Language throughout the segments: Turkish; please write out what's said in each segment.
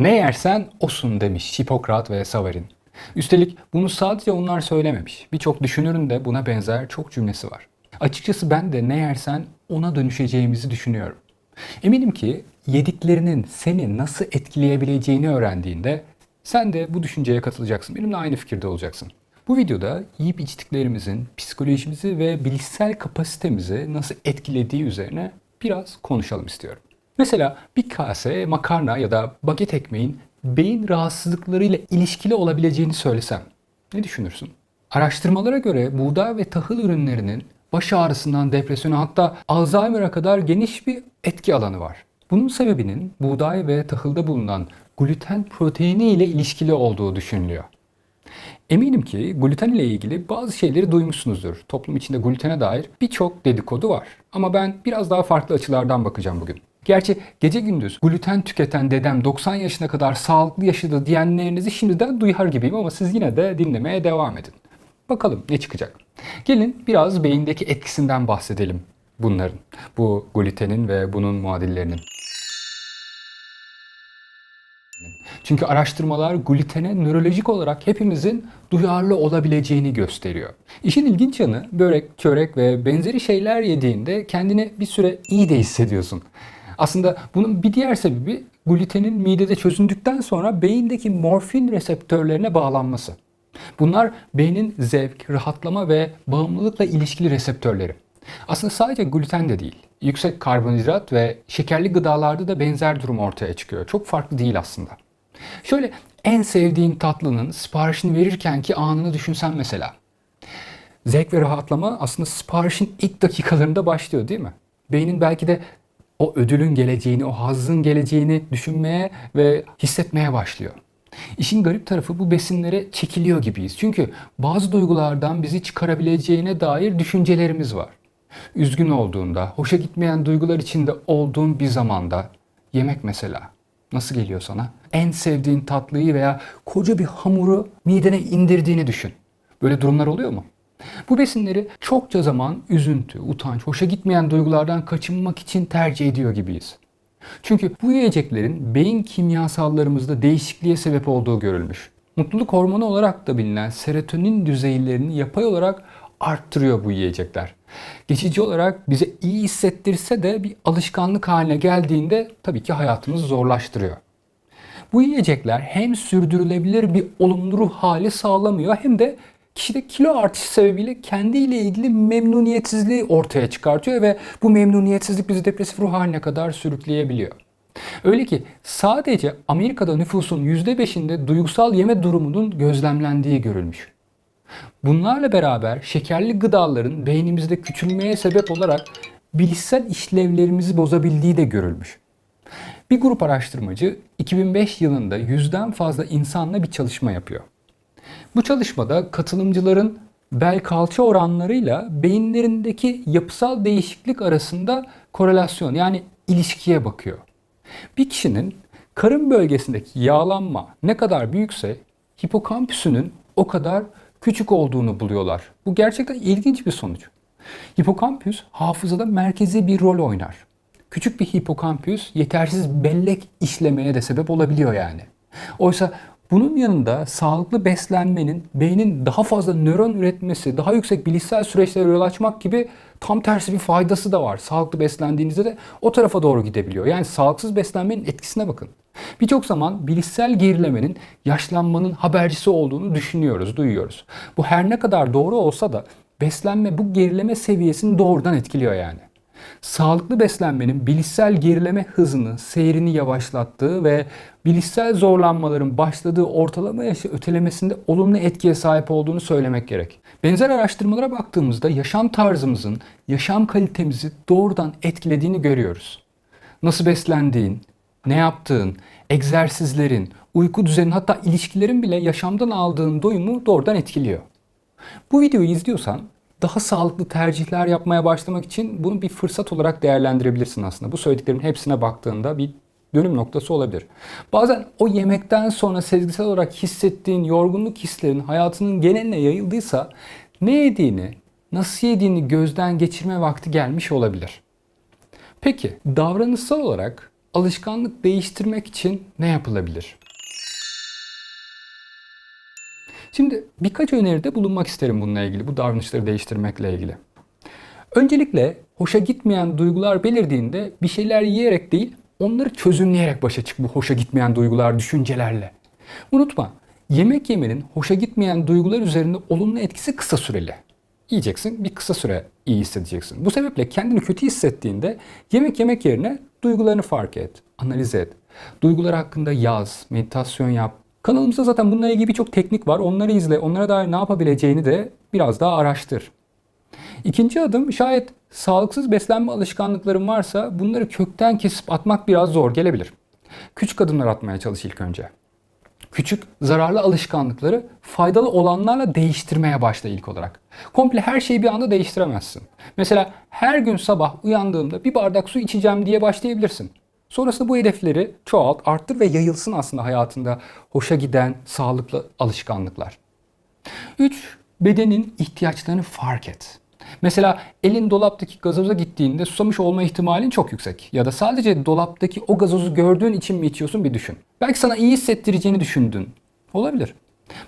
Ne yersen osun demiş Hipokrat ve Savarin. Üstelik bunu sadece onlar söylememiş. Birçok düşünürün de buna benzer çok cümlesi var. Açıkçası ben de ne yersen ona dönüşeceğimizi düşünüyorum. Eminim ki yediklerinin seni nasıl etkileyebileceğini öğrendiğinde sen de bu düşünceye katılacaksın. Benimle aynı fikirde olacaksın. Bu videoda yiyip içtiklerimizin psikolojimizi ve bilişsel kapasitemizi nasıl etkilediği üzerine biraz konuşalım istiyorum. Mesela bir kase makarna ya da baget ekmeğin beyin rahatsızlıklarıyla ilişkili olabileceğini söylesem ne düşünürsün? Araştırmalara göre buğday ve tahıl ürünlerinin baş ağrısından depresyona hatta Alzheimer'a kadar geniş bir etki alanı var. Bunun sebebinin buğday ve tahılda bulunan gluten proteini ile ilişkili olduğu düşünülüyor. Eminim ki gluten ile ilgili bazı şeyleri duymuşsunuzdur. Toplum içinde glutene dair birçok dedikodu var. Ama ben biraz daha farklı açılardan bakacağım bugün. Gerçi gece gündüz gluten tüketen dedem 90 yaşına kadar sağlıklı yaşadı diyenlerinizi şimdiden duyar gibiyim ama siz yine de dinlemeye devam edin. Bakalım ne çıkacak. Gelin biraz beyindeki etkisinden bahsedelim bunların. Bu glutenin ve bunun muadillerinin. Çünkü araştırmalar glutene nörolojik olarak hepimizin duyarlı olabileceğini gösteriyor. İşin ilginç yanı börek, çörek ve benzeri şeyler yediğinde kendini bir süre iyi de hissediyorsun. Aslında bunun bir diğer sebebi glutenin midede çözündükten sonra beyindeki morfin reseptörlerine bağlanması. Bunlar beynin zevk, rahatlama ve bağımlılıkla ilişkili reseptörleri. Aslında sadece gluten de değil. Yüksek karbonhidrat ve şekerli gıdalarda da benzer durum ortaya çıkıyor. Çok farklı değil aslında. Şöyle en sevdiğin tatlının siparişini verirken ki anını düşünsen mesela. Zevk ve rahatlama aslında siparişin ilk dakikalarında başlıyor değil mi? Beynin belki de o ödülün geleceğini, o hazzın geleceğini düşünmeye ve hissetmeye başlıyor. İşin garip tarafı bu besinlere çekiliyor gibiyiz. Çünkü bazı duygulardan bizi çıkarabileceğine dair düşüncelerimiz var. Üzgün olduğunda, hoşa gitmeyen duygular içinde olduğun bir zamanda, yemek mesela, nasıl geliyor sana? En sevdiğin tatlıyı veya koca bir hamuru midene indirdiğini düşün. Böyle durumlar oluyor mu? Bu besinleri çokça zaman üzüntü, utanç, hoşa gitmeyen duygulardan kaçınmak için tercih ediyor gibiyiz. Çünkü bu yiyeceklerin beyin kimyasallarımızda değişikliğe sebep olduğu görülmüş. Mutluluk hormonu olarak da bilinen serotonin düzeylerini yapay olarak arttırıyor bu yiyecekler. Geçici olarak bize iyi hissettirse de bir alışkanlık haline geldiğinde tabii ki hayatımızı zorlaştırıyor. Bu yiyecekler hem sürdürülebilir bir olumlu ruh hali sağlamıyor hem de kişide kilo artışı sebebiyle kendiyle ilgili memnuniyetsizliği ortaya çıkartıyor ve bu memnuniyetsizlik bizi depresif ruh haline kadar sürükleyebiliyor. Öyle ki sadece Amerika'da nüfusun %5'inde duygusal yeme durumunun gözlemlendiği görülmüş. Bunlarla beraber şekerli gıdaların beynimizde küçülmeye sebep olarak bilişsel işlevlerimizi bozabildiği de görülmüş. Bir grup araştırmacı 2005 yılında yüzden fazla insanla bir çalışma yapıyor. Bu çalışmada katılımcıların bel kalça oranlarıyla beyinlerindeki yapısal değişiklik arasında korelasyon yani ilişkiye bakıyor. Bir kişinin karın bölgesindeki yağlanma ne kadar büyükse hipokampüsünün o kadar küçük olduğunu buluyorlar. Bu gerçekten ilginç bir sonuç. Hipokampüs hafızada merkezi bir rol oynar. Küçük bir hipokampüs yetersiz bellek işlemeye de sebep olabiliyor yani. Oysa bunun yanında sağlıklı beslenmenin beynin daha fazla nöron üretmesi, daha yüksek bilişsel süreçlere yol açmak gibi tam tersi bir faydası da var. Sağlıklı beslendiğinizde de o tarafa doğru gidebiliyor. Yani sağlıksız beslenmenin etkisine bakın. Birçok zaman bilişsel gerilemenin yaşlanmanın habercisi olduğunu düşünüyoruz, duyuyoruz. Bu her ne kadar doğru olsa da beslenme bu gerileme seviyesini doğrudan etkiliyor yani. Sağlıklı beslenmenin bilişsel gerileme hızını, seyrini yavaşlattığı ve bilişsel zorlanmaların başladığı ortalama yaşı ötelemesinde olumlu etkiye sahip olduğunu söylemek gerek. Benzer araştırmalara baktığımızda yaşam tarzımızın, yaşam kalitemizi doğrudan etkilediğini görüyoruz. Nasıl beslendiğin, ne yaptığın, egzersizlerin, uyku düzenin hatta ilişkilerin bile yaşamdan aldığın doyumu doğrudan etkiliyor. Bu videoyu izliyorsan daha sağlıklı tercihler yapmaya başlamak için bunu bir fırsat olarak değerlendirebilirsin aslında. Bu söylediklerimin hepsine baktığında bir dönüm noktası olabilir. Bazen o yemekten sonra sezgisel olarak hissettiğin yorgunluk hislerin hayatının geneline yayıldıysa ne yediğini, nasıl yediğini gözden geçirme vakti gelmiş olabilir. Peki davranışsal olarak alışkanlık değiştirmek için ne yapılabilir? Şimdi birkaç öneride bulunmak isterim bununla ilgili, bu davranışları değiştirmekle ilgili. Öncelikle hoşa gitmeyen duygular belirdiğinde bir şeyler yiyerek değil, onları çözümleyerek başa çık bu hoşa gitmeyen duygular, düşüncelerle. Unutma, yemek yemenin hoşa gitmeyen duygular üzerinde olumlu etkisi kısa süreli. Yiyeceksin, bir kısa süre iyi hissedeceksin. Bu sebeple kendini kötü hissettiğinde yemek yemek yerine duygularını fark et, analiz et. Duygular hakkında yaz, meditasyon yap. Kanalımızda zaten bununla ilgili birçok teknik var. Onları izle, onlara dair ne yapabileceğini de biraz daha araştır. İkinci adım şayet sağlıksız beslenme alışkanlıkların varsa bunları kökten kesip atmak biraz zor gelebilir. Küçük adımlar atmaya çalış ilk önce. Küçük zararlı alışkanlıkları faydalı olanlarla değiştirmeye başla ilk olarak. Komple her şeyi bir anda değiştiremezsin. Mesela her gün sabah uyandığımda bir bardak su içeceğim diye başlayabilirsin. Sonrasında bu hedefleri çoğalt, arttır ve yayılsın aslında hayatında hoşa giden sağlıklı alışkanlıklar. 3. Bedenin ihtiyaçlarını fark et. Mesela elin dolaptaki gazoza gittiğinde susamış olma ihtimalin çok yüksek. Ya da sadece dolaptaki o gazozu gördüğün için mi içiyorsun bir düşün. Belki sana iyi hissettireceğini düşündün. Olabilir.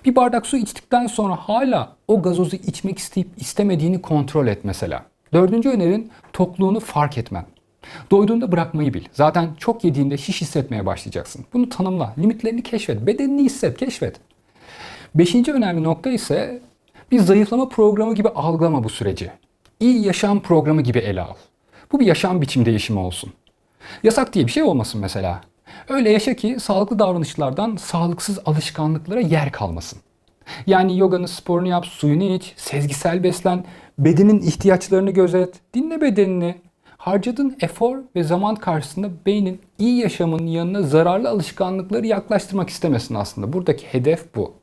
Bir bardak su içtikten sonra hala o gazozu içmek isteyip istemediğini kontrol et mesela. Dördüncü önerin tokluğunu fark etmen. Doyduğunda bırakmayı bil. Zaten çok yediğinde şiş hissetmeye başlayacaksın. Bunu tanımla. Limitlerini keşfet. Bedenini hisset, keşfet. Beşinci önemli nokta ise bir zayıflama programı gibi algılama bu süreci. İyi yaşam programı gibi ele al. Bu bir yaşam biçim değişimi olsun. Yasak diye bir şey olmasın mesela. Öyle yaşa ki sağlıklı davranışlardan sağlıksız alışkanlıklara yer kalmasın. Yani yoganı, sporunu yap, suyunu iç, sezgisel beslen, bedenin ihtiyaçlarını gözet, dinle bedenini. Harcadığın efor ve zaman karşısında beynin iyi yaşamın yanına zararlı alışkanlıkları yaklaştırmak istemesin aslında. Buradaki hedef bu.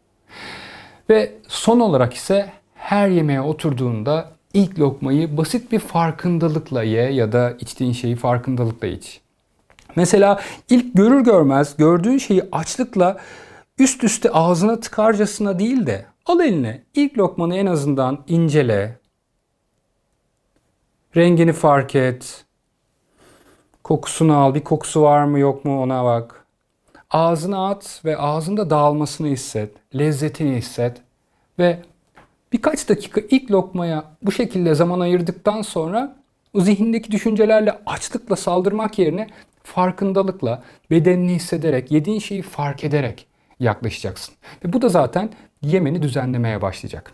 Ve son olarak ise her yemeğe oturduğunda ilk lokmayı basit bir farkındalıkla ye ya da içtiğin şeyi farkındalıkla iç. Mesela ilk görür görmez gördüğün şeyi açlıkla üst üste ağzına tıkarcasına değil de al eline ilk lokmanı en azından incele. Rengini fark et. Kokusunu al. Bir kokusu var mı yok mu ona bak. Ağzına at ve ağzında dağılmasını hisset. Lezzetini hisset. Ve birkaç dakika ilk lokmaya bu şekilde zaman ayırdıktan sonra o zihindeki düşüncelerle açlıkla saldırmak yerine farkındalıkla, bedenini hissederek, yediğin şeyi fark ederek yaklaşacaksın. Ve bu da zaten yemeni düzenlemeye başlayacak.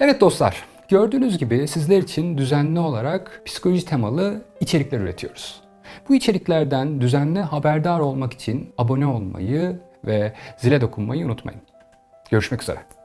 Evet dostlar, gördüğünüz gibi sizler için düzenli olarak psikoloji temalı içerikler üretiyoruz. Bu içeriklerden düzenli haberdar olmak için abone olmayı ve zile dokunmayı unutmayın. Görüşmek üzere.